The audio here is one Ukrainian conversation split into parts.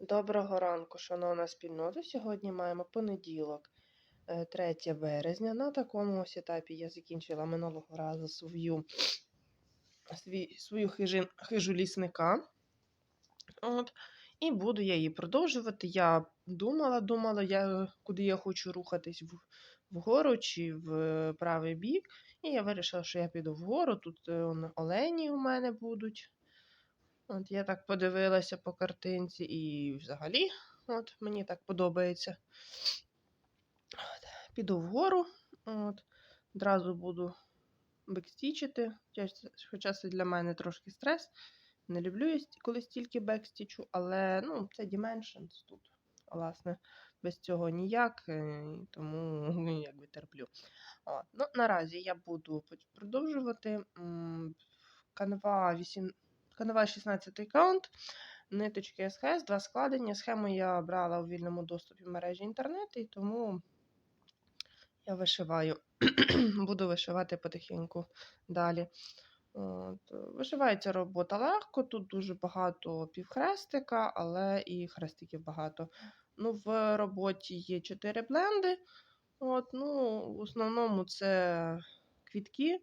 Доброго ранку, шановна спільнота. Сьогодні маємо понеділок, е, 3 березня. На такому ось етапі я закінчила минулого разу свою, свій, свою хижин, хижу лісника. От. І буду я її продовжувати. Я думала, думала, я, куди я хочу рухатись в, вгору чи в е, правий бік. І я вирішила, що я піду вгору. Тут е, олені у мене будуть. От я так подивилася по картинці, і взагалі, от мені так подобається. От, піду вгору, от, одразу буду бекстічити. Хоча це- для мене трошки стрес. Не люблю я коли стільки бекстічу, але ну, це Dimensions тут. Власне, без цього ніяк, е, тому якби терплю. От. Ну, наразі я буду продовжувати. Canva 8 Канава 16 аккаунт, ниточки СХС, два складення. Схему я брала у вільному доступі в мережі інтернет, і тому я вишиваю. Буду вишивати потихеньку далі. От. Вишивається робота легко, тут дуже багато півхрестика, але і хрестиків багато. Ну, в роботі є 4 бленди. От, ну, в основному це квітки.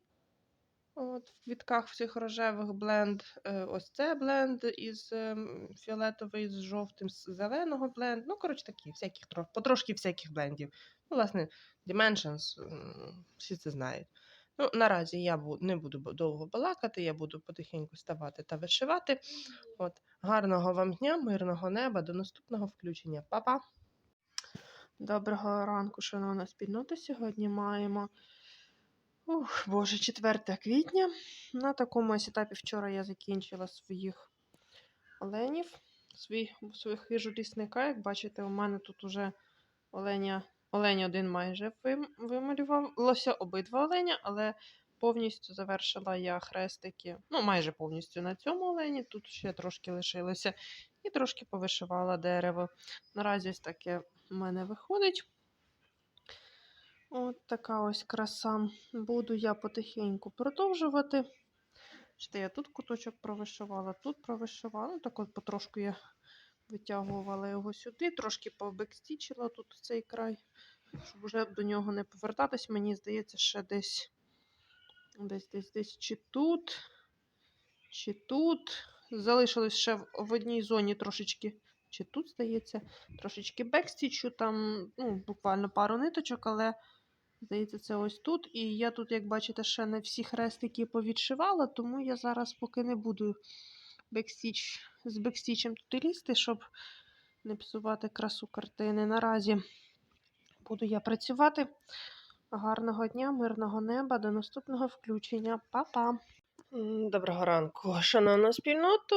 От, в квітках всіх рожевих бленд. Е, Ось це бленд із ем, фіолетовий з жовтим, з зеленого бленд. Ну, коротше, такі, всяких, тро- потрошки всяких блендів. Ну, власне, Dimensions, всі це знають. Ну, наразі я не буду довго балакати, я буду потихеньку ставати та вишивати. От, гарного вам дня, мирного неба, до наступного включення. Па-па! Доброго ранку, шановна спільнота. Сьогодні маємо Ух, Боже, 4 квітня. На такому ось етапі вчора я закінчила своїх оленів, свій, своїх хижу лісника. Як бачите, у мене тут уже оленя, олень один майже вималювалося, обидва оленя, але повністю завершила я хрестики, ну, майже повністю на цьому олені. Тут ще трошки лишилося. І трошки повишивала дерево. Наразі ось таке в мене виходить. От така ось краса. Буду я потихеньку продовжувати. Що я тут куточок провишивала, тут провишивала. Ну, так от потрошку я витягувала його сюди, трошки побекстічила тут цей край, щоб вже до нього не повертатись. Мені здається, ще десь десь десь десь чи тут, чи тут. Залишилось ще в одній зоні трошечки. Чи тут, здається, трошечки бекстічу, там ну, буквально пару ниточок, але Здається, це ось тут. І я тут, як бачите, ще не всі хрестики повідшивала, тому я зараз поки не буду бекстіч, з бекстічем тут лізти, щоб не псувати красу картини. Наразі буду я працювати. Гарного дня, мирного неба, до наступного включення. Па-па! Доброго ранку, шановна спільноту.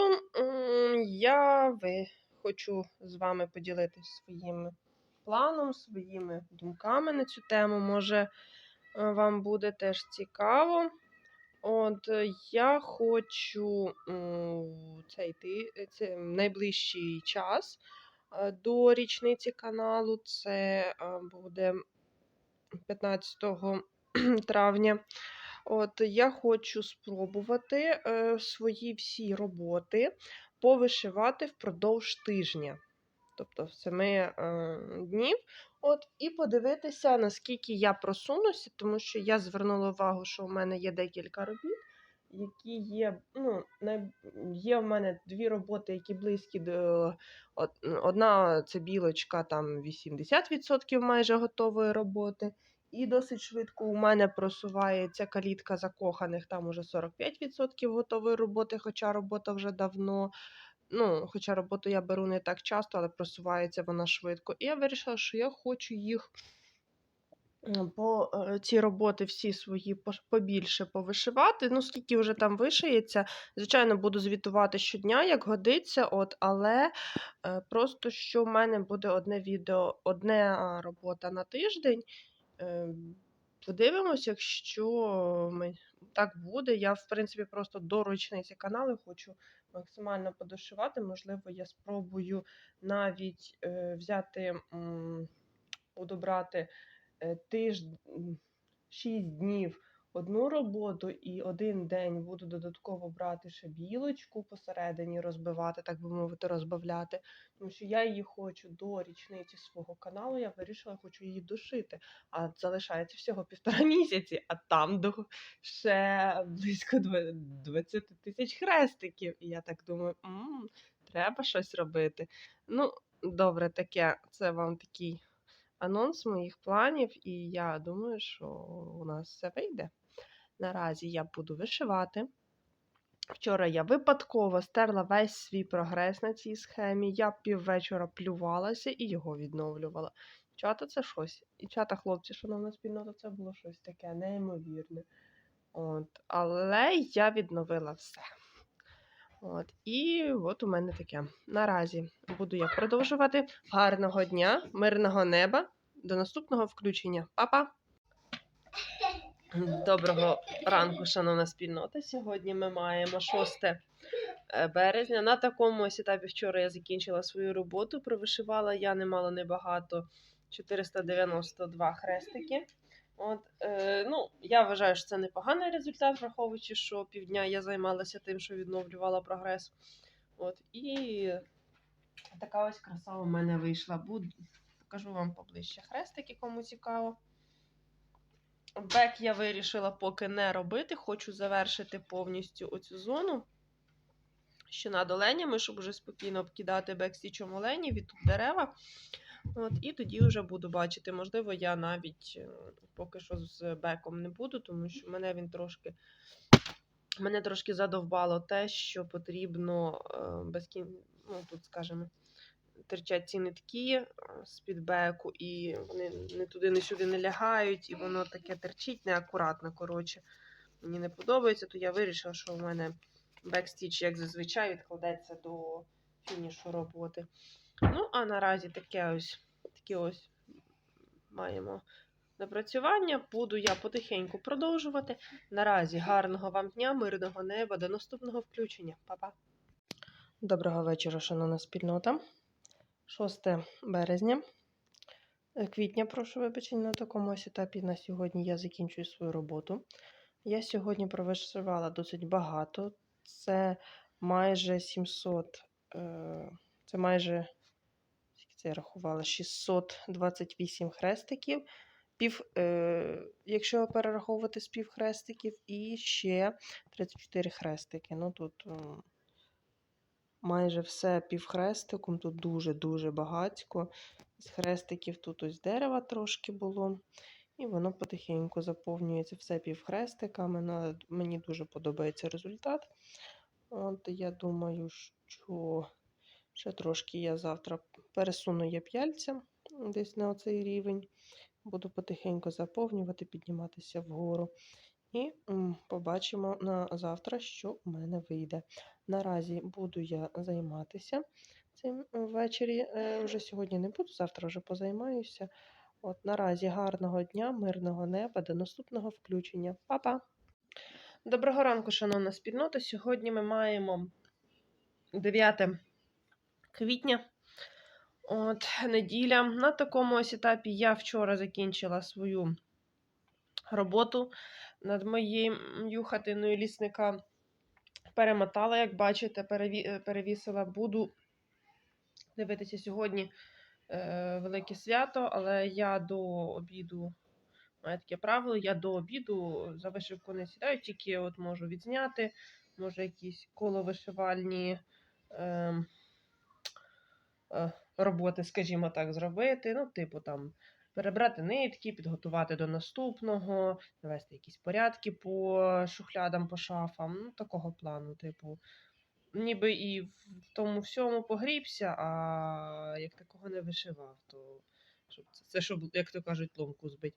Я ви хочу з вами поділитися своїми планом, своїми думками на цю тему. Може, е, вам буде теж цікаво. От е, я хочу цей це найближчий час е, до річниці каналу. Це буде 15 травня. От я хочу спробувати свої всі роботи повишивати впродовж тижня, тобто 7 е, днів. От, і подивитися, наскільки я просунуся, тому що я звернула увагу, що у мене є декілька робіт, які є. Ну. Є в мене дві роботи, які близькі до одна це білочка, там 80% майже готової роботи. І досить швидко у мене просувається калітка закоханих, там уже 45% готової роботи, хоча робота вже давно. Ну, хоча роботу я беру не так часто, але просувається вона швидко. І я вирішила, що я хочу їх по е, ці роботи всі свої побільше повишивати. Ну, скільки вже там вишиється. Звичайно, буду звітувати щодня, як годиться, от, але е, просто що в мене буде одне відео, одна робота на тиждень. Е, Подивимось, якщо ми... так буде. Я, в принципі, просто до річниці каналу хочу максимально подушувати. Можливо, я спробую навіть е, взяти, м, удобрати е, тиждень, 6 днів одну роботу і один день буду додатково брати ще білочку посередині, розбивати, так би мовити, розбавляти. Тому що я її хочу до річниці свого каналу. Я вирішила, хочу її дошити. А залишається всього півтора місяці, а там до ще близько дв- 20 тисяч хрестиків. І я так думаю, м треба щось робити. Ну, добре, таке, це вам такий анонс моїх планів, і я думаю, що у нас все вийде. Наразі я буду вишивати. Вчора я випадково стерла весь свій прогрес на цій схемі. Я піввечора плювалася і його відновлювала. Чата це щось. І чата хлопці, шановна спільнота, це було щось таке неймовірне. От. Але я відновила все. От. І от у мене таке. Наразі буду я продовжувати. Гарного дня, мирного неба. До наступного включення. Па-па! Доброго ранку, шановна спільнота. Сьогодні ми маємо 6 е, березня. На такому ось етапі вчора я закінчила свою роботу. Провишивала я немало небагато 492 хрестики. От, е, ну, я вважаю, що це непоганий результат, враховуючи, що півдня я займалася тим, що відновлювала прогрес. От, і така ось краса у мене вийшла. Буду, покажу вам поближче хрестики, кому цікаво. Бек я вирішила поки не робити. Хочу завершити повністю оцю зону. Ще над оленями, щоб вже спокійно обкидати бекстічом оленів і тут дерева. От, і тоді вже буду бачити. Можливо, я навіть е, поки що з беком не буду, тому що мене він трошки. Мене трошки задовбало те, що потрібно е, без кін... ну, тут, скажімо, терчать ці нитки е, з-під беку, і вони не туди, не сюди не лягають, і воно таке терчить неакуратно. Коротше, мені не подобається, то я вирішила, що у мене бекстіч, як зазвичай, відкладеться до фінішу роботи. Ну, а наразі таке ось, таке ось маємо напрацювання. Буду я потихеньку продовжувати. Наразі гарного вам дня, мирного неба, до наступного включення. Па-па! Доброго вечора, шановна спільнота. 6 березня. Е, Квітня, прошу вибачення, на такому ось етапі на сьогодні я закінчую свою роботу. Я сьогодні провишивала досить багато. Це майже 700, е, це майже, це я рахувала, 628 хрестиків. Пів, е, якщо перераховувати з пів хрестиків, і ще 34 хрестики. Ну тут м, майже все півхрестиком, тут дуже-дуже багатько. З хрестиків тут ось дерева трошки було. І воно потихеньку заповнюється все півхрестиками. Мені дуже подобається результат. От я думаю, що ще трошки я завтра пересуну я п'яльця десь на оцей рівень. Буду потихеньку заповнювати, підніматися вгору. І побачимо на завтра, що у мене вийде. Наразі буду я займатися цим ввечері. Е, Вже сьогодні не буду, завтра вже позаймаюся. От наразі гарного дня, мирного неба, до наступного включення. Па-па! Доброго ранку, шановна спільнота. Сьогодні ми маємо 9 квітня. От, неділя. На такому ось етапі я вчора закінчила свою роботу над моєю хатиною лісника. Перемотала, як бачите, е, перевісила. Буду дивитися сьогодні е, велике свято, але я до обіду. Маю таке правило, я до обіду за вишивку не сідаю, тільки от можу відзняти, може якісь коловишивальні е, е, роботи, скажімо так, зробити. Ну, типу там перебрати нитки, підготувати до наступного, навести якісь порядки по шухлядам, по шафам. Ну, такого плану, типу. Ніби і в тому всьому погрібся, а як такого не вишивав, то щоб це щоб, як то кажуть, ломку збить.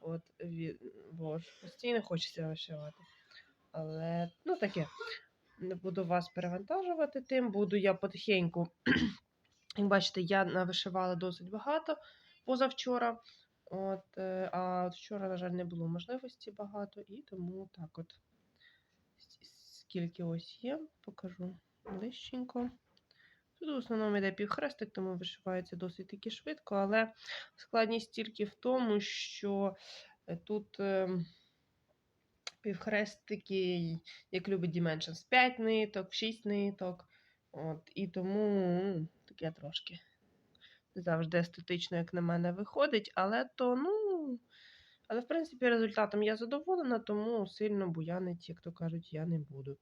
От, ві- бо ж постійно хочеться вишивати. Але, ну таке, не буду вас перевантажувати тим, буду я потихеньку. Як бачите, я навишивала досить багато позавчора. От, е, а от вчора, на жаль, не було можливості багато, і тому так от скільки ось є, покажу ближченько. Тут в основному йде півхрестик, тому вишивається досить таки швидко, але складність тільки в тому, що тут півхрестики, як любить Dimensions, 5 ниток, 6 ниток. От, і тому таке трошки завжди естетично, як на мене, виходить, але то, ну. Але, в принципі, результатом я задоволена, тому сильно буянить, як то кажуть, я не буду.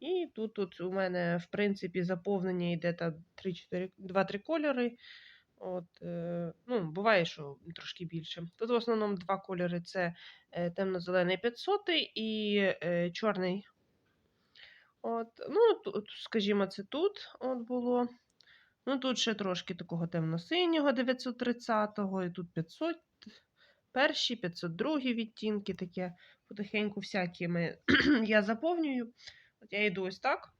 І тут, тут у мене, в принципі, заповнення йде та 2-3 кольори. От, е, ну, буває, що трошки більше. Тут в основному два кольори: це е, темно-зелений 500 і е, чорний. От, ну, тут, скажімо, це тут от було. Ну, тут ще трошки такого темно-синього 930-го, і тут 500, перші, 502 відтінки, таке потихеньку всякими я заповнюю. Я йду ось так.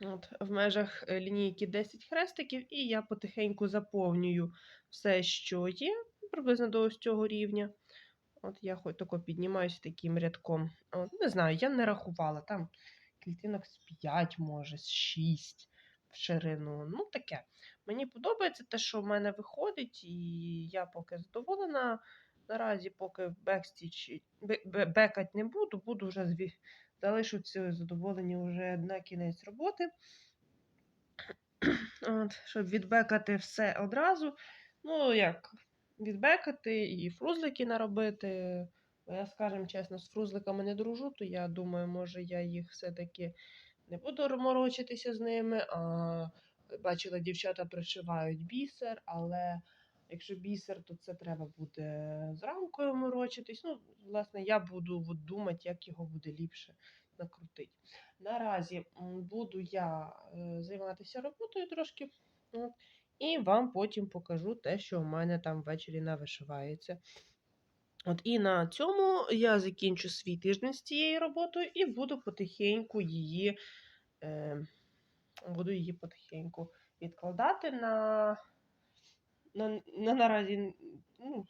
От, в межах е, лінійки 10 хрестиків, і я потихеньку заповнюю все, що є, приблизно до ось цього рівня. От я хоч тако піднімаюся таким рядком. От, не знаю, я не рахувала. Там клітинок з 5, може, з 6 в ширину. Ну, таке. Мені подобається те, що в мене виходить, і я поки задоволена. Наразі, поки бекстіч бе- бе- бекать не буду, буду вже зві... залишу ці задоволені вже на кінець роботи. От, щоб відбекати все одразу. Ну, як, відбекати і фрузлики наробити. Я, скажем чесно, з фрузликами не дружу, то я думаю, може я їх все-таки не буду морочитися з ними. А бачила, дівчата пришивають бісер, але якщо бісер, то це треба буде з рамкою морочитись. Ну, власне, я буду от думати, як його буде ліпше накрутити. Наразі буду я е, займатися роботою трошки. От, і вам потім покажу те, що в мене там ввечері навишивається. От і на цьому я закінчу свій тиждень з цією роботою і буду потихеньку її, е, буду її потихеньку відкладати на, на, на наразі ну,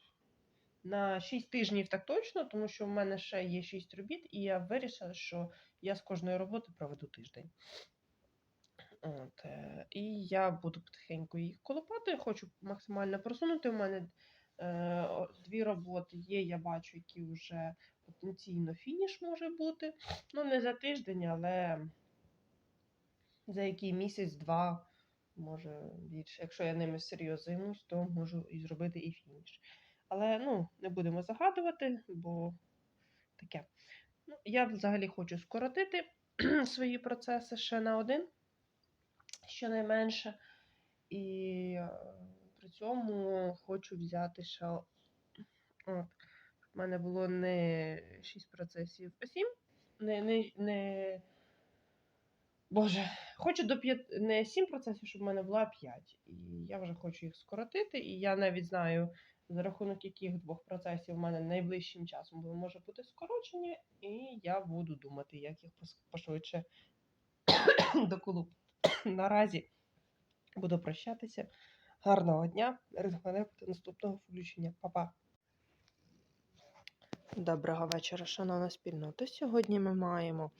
на 6 тижнів так точно, тому що в мене ще є 6 робіт, і я вирішила, що я з кожної роботи проведу тиждень. От, е, і я буду потихеньку їх колопати. Хочу максимально просунути. У мене е, дві роботи є, я бачу, які вже потенційно фініш може бути. Ну, не за тиждень, але за який місяць-два, може більше. Якщо я ними серйозно займусь, то можу і зробити і фініш. Але ну, не будемо загадувати, бо таке. Ну, я взагалі хочу скоротити свої процеси ще на один, щонайменше. І е, при цьому хочу взяти ще. От, в мене було не 6 процесів, а 7. Не, не, не... Боже, хочу до 5, не 7 процесів, щоб в мене було а 5. І я вже хочу їх скоротити. І я навіть знаю, за рахунок яких двох процесів в мене найближчим часом може бути скорочення, і я буду думати, як їх пошвидше доколупати. Наразі буду прощатися. Гарного дня. Мене до наступного включення. Па-па. Доброго вечора, шановна спільнота. Сьогодні ми маємо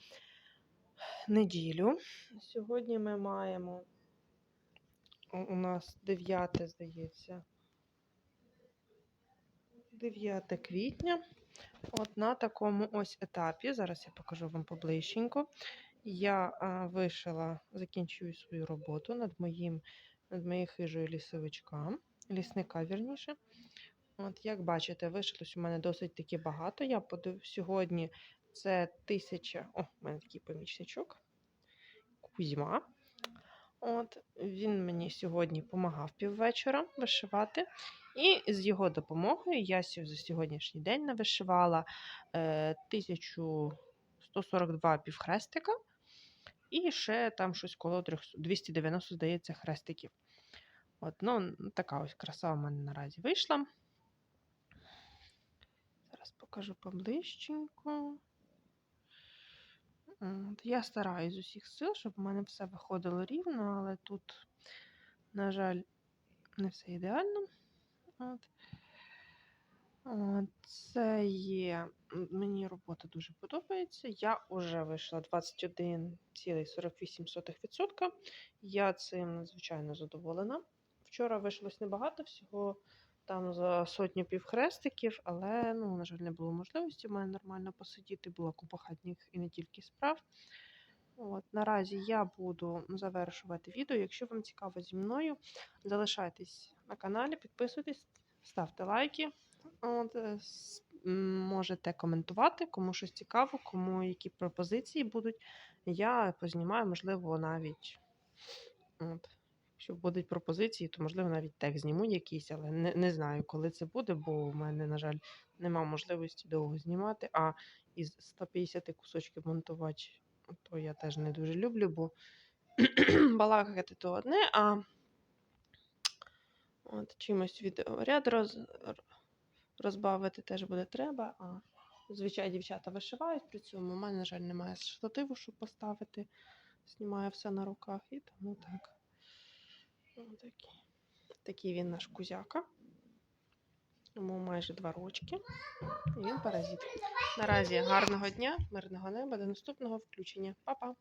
неділю. Сьогодні ми маємо у нас 9, здається. 9 квітня. От на такому ось етапі. Зараз я покажу вам поближченько. Я а, вишила, закінчую свою роботу над моїм, над моєю хижою лісовичком, лісника, вірніше. От, як бачите, вишилось у мене досить таки багато. Я подив сьогодні це тисяча. О, у мене такий помічничок. Кузьма. От, він мені сьогодні допомагав піввечора вишивати. І з його допомогою я за сьогоднішній день навишивала е, 1142 півхрестика. І ще там щось коло 290, здається, хрестиків. От, ну, така ось краса у мене наразі вийшла. Зараз покажу поближченько. От, я стараюсь з усіх сил, щоб у мене все виходило рівно, але тут, на жаль, не все ідеально. От, Це є. Мені робота дуже подобається. Я вже вийшла 21,48%. Я цим надзвичайно задоволена. Вчора вийшлось небагато, всього там за сотню півхрестиків, але, ну, на жаль, не було можливості в мене нормально посидіти, була купа хатніх і не тільки справ. От, наразі я буду завершувати відео. Якщо вам цікаво зі мною, залишайтесь на каналі, підписуйтесь, ставте лайки. От, е, можете коментувати, кому щось цікаво, кому які пропозиції будуть. Я познімаю, можливо, навіть. От. Якщо будуть пропозиції, то можливо навіть текст зніму якийсь, але не, не знаю, коли це буде, бо в мене, на жаль, нема можливості довго знімати. А із 150 кусочків монтувати, то я теж не дуже люблю, бо балакати то одне, а от, чимось відеоряд роз, розбавити теж буде треба. А звичайно, дівчата вишивають при цьому. У мене, на жаль, немає штативу, щоб поставити. Знімаю все на руках і тому так. Отакий. Такий він наш кузяка. Йому майже два рочки. І він паразит. Наразі гарного дня, мирного неба, до наступного включення. Па-па!